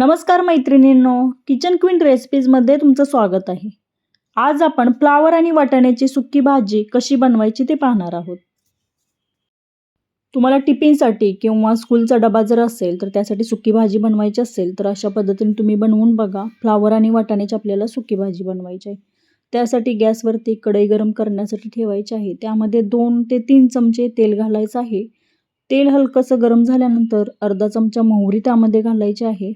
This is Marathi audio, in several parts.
नमस्कार मैत्रिणींनो किचन क्वीन रेसिपीजमध्ये तुमचं स्वागत आहे. आज आपण फ्लावर आणि वाटाण्याची सुकी भाजी कशी बनवायची ते पाहणार आहोत. तुम्हाला टिफिनसाठी किंवा स्कूलचा डबा जर असेल तर त्यासाठी सुकी भाजी बनवायची असेल तर अशा पद्धतीने तुम्ही बनवून बघा. फ्लावर आणि वाटाण्याची आपल्याला सुकी भाजी बनवायची आहे. त्यासाठी गॅसवरती कढई गरम करण्यासाठी ठेवायची आहे. त्यामध्ये दोन ते तीन चमचे तेल घालायचं आहे. तेल हलकंसं गरम झाल्यानंतर अर्धा चमचा मोहरी त्यामध्ये घालायची आहे.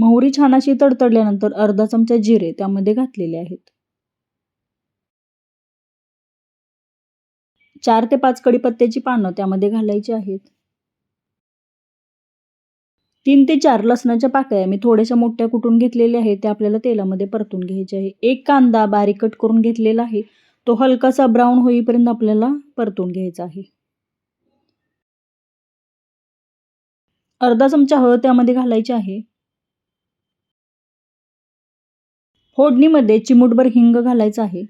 मोहरी छान अशी तडतडल्यानंतर अर्धा चमचा जिरे त्यामध्ये घातलेले आहेत. चार ते पाच कडीपत्त्याची पानं त्यामध्ये घालायची आहेत. तीन ते चार लसणाच्या पाकळ्या मी थोड्याशा मोठ्या कुटून घेतलेल्या आहेत त्या आपल्याला तेलामध्ये परतून घ्यायचे आहे. एक कांदा बारीक कट करून घेतलेला आहे. तो हलकासा ब्राऊन होईपर्यंत आपल्याला परतून घ्यायचा आहे. अर्धा चमचा हळद त्यामध्ये घालायची आहे. फोडणीमध्ये चिमूटभर हिंग घालायचं आहे.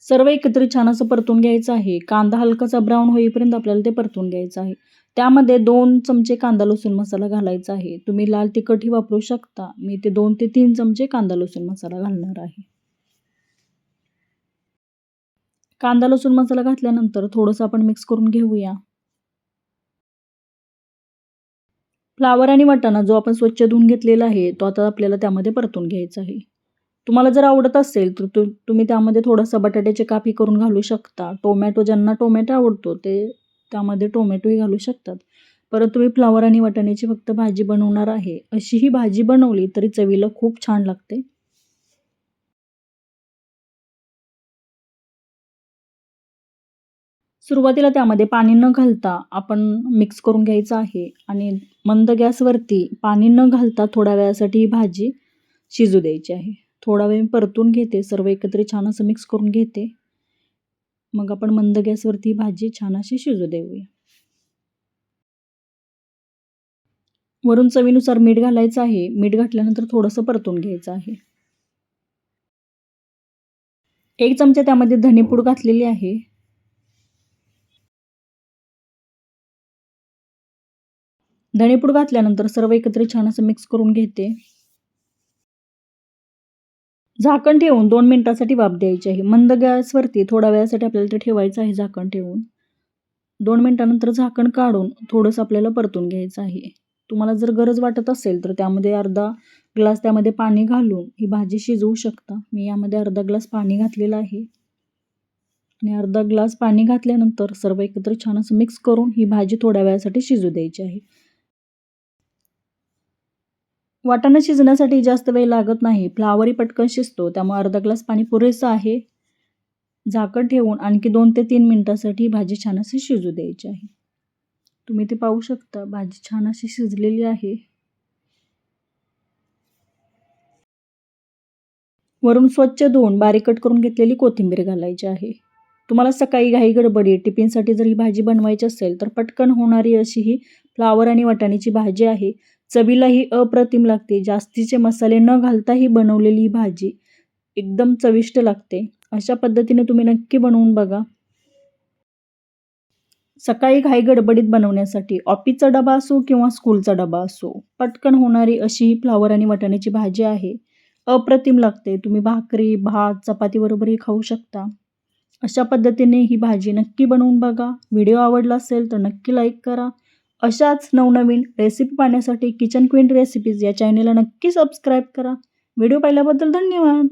सर्व एकत्र छान असं परतून घ्यायचं आहे. कांदा हलकासा ब्राऊन होईपर्यंत आपल्याला ते परतून घ्यायचं आहे. त्यामध्ये दोन चमचे कांदा लसूण मसाला घालायचा आहे. तुम्ही लाल तिखटही वापरू शकता. मी ते दोन ते तीन चमचे कांदा लसूण मसाला घालणार आहे. कांदा लसूण मसाला घातल्यानंतर थोडंसं आपण मिक्स करून घेऊया. फ्लावर आणि वाटाणा जो आपण स्वच्छ धुवून घेतलेला आहे तो आता आपल्याला त्यामध्ये परतून घ्यायचा आहे. तुम्हाला जर आवडत असेल तर तु तुम्ही त्यामध्ये थोडंसं बटाट्याचे कापी करून घालू शकता. टोमॅटो ज्यांना टोमॅटो आवडतो ते त्यामध्ये टोमॅटोही घालू शकतात. परत तुम्ही फ्लावर आणि वाटाण्याची फक्त भाजी बनवणार आहे. अशी ही भाजी बनवली तरी चवीला खूप छान लागते. सुरुवातीला त्यामध्ये पाणी न घालता आपण मिक्स करून घ्यायचं आहे आणि मंद गॅसवरती पाणी न घालता थोड्या वेळासाठी ही भाजी शिजू द्यायची आहे. थोडा वेळ परतून घेते सर्व एकत्र छान असं मिक्स करून घेते. मग आपण मंद गॅसवरती भाजी छान अशी शिजू देऊया. वरून चवीनुसार मीठ घालायचं आहे. मीठ घातल्यानंतर थोडंसं परतून घ्यायचं आहे. एक चमचा त्यामध्ये धनेपूड घातलेली आहे. धणेपूड घातल्यानंतर सर्व एकत्र छान असं मिक्स करून घेते. झाकण ठेवून दोन मिनिटासाठी वाफ द्यायची आहे. मंद गॅसवरती थोड्या वेळासाठी आपल्याला ते ठेवायचं आहे झाकण ठेवून. दोन मिनिटानंतर झाकण काढून थोडंसं आपल्याला परतून घ्यायचं आहे. तुम्हाला जर गरज वाटत असेल तर त्यामध्ये अर्धा ग्लास त्यामध्ये पाणी घालून ही भाजी शिजवू शकता. मी यामध्ये अर्धा ग्लास पाणी घातलेलं आहे. आणि अर्धा ग्लास पाणी घातल्यानंतर सर्व एकत्र छान असं मिक्स करून ही भाजी थोड्या वेळासाठी शिजू द्यायची आहे. वाटाणा शिजण्यासाठी जास्त वेळ लागत नाही. फ्लावरही पटकन शिजतो. त्यामुळे अर्धा ग्लास पाणी पुरेसं आहे. झाकण ठेवून आणखी दोन ते तीन मिनटासाठी भाजी छान अशी शिजू द्यायची आहे. तुम्ही ते पाहू शकता. भाजी छान अशी शिजलेली आहे. वरून स्वच्छ धुवून बारीक कट करून घेतलेली कोथिंबीर घालायची आहे. तुम्हाला सकाळी घाई गडबडी टिफिनसाठी जर ही भाजी बनवायची असेल तर पटकन होणारी अशी ही फ्लावर आणि वाटाण्याची भाजी आहे. चवीला ही अप्रतिम लागते. जास्तीचे मसाले न घालता ही बनवलेली ही भाजी एकदम चविष्ट लागते. अशा पद्धतीने तुम्ही नक्की बनवून बघा. सकाळी घाई गडबडीत बनवण्यासाठी ऑफिसचा डबा असो किंवा स्कूलचा डबा असो पटकन होणारी अशी ही फ्लावर आणि वाटाण्याची भाजी आहे. अप्रतिम लागते. तुम्ही भाकरी भात चपातीबरोबरही खाऊ शकता. अशा पद्धतीने ही भाजी नक्की बनवून बघा. व्हिडिओ आवडला असेल तर नक्की लाईक करा. अशाच नवनवीन रेसिपी पाहण्यासाठी किचन क्वीन रेसिपीज या चॅनेलला नक्की सबस्क्राईब करा. व्हिडिओ पाहिल्याबद्दल धन्यवाद.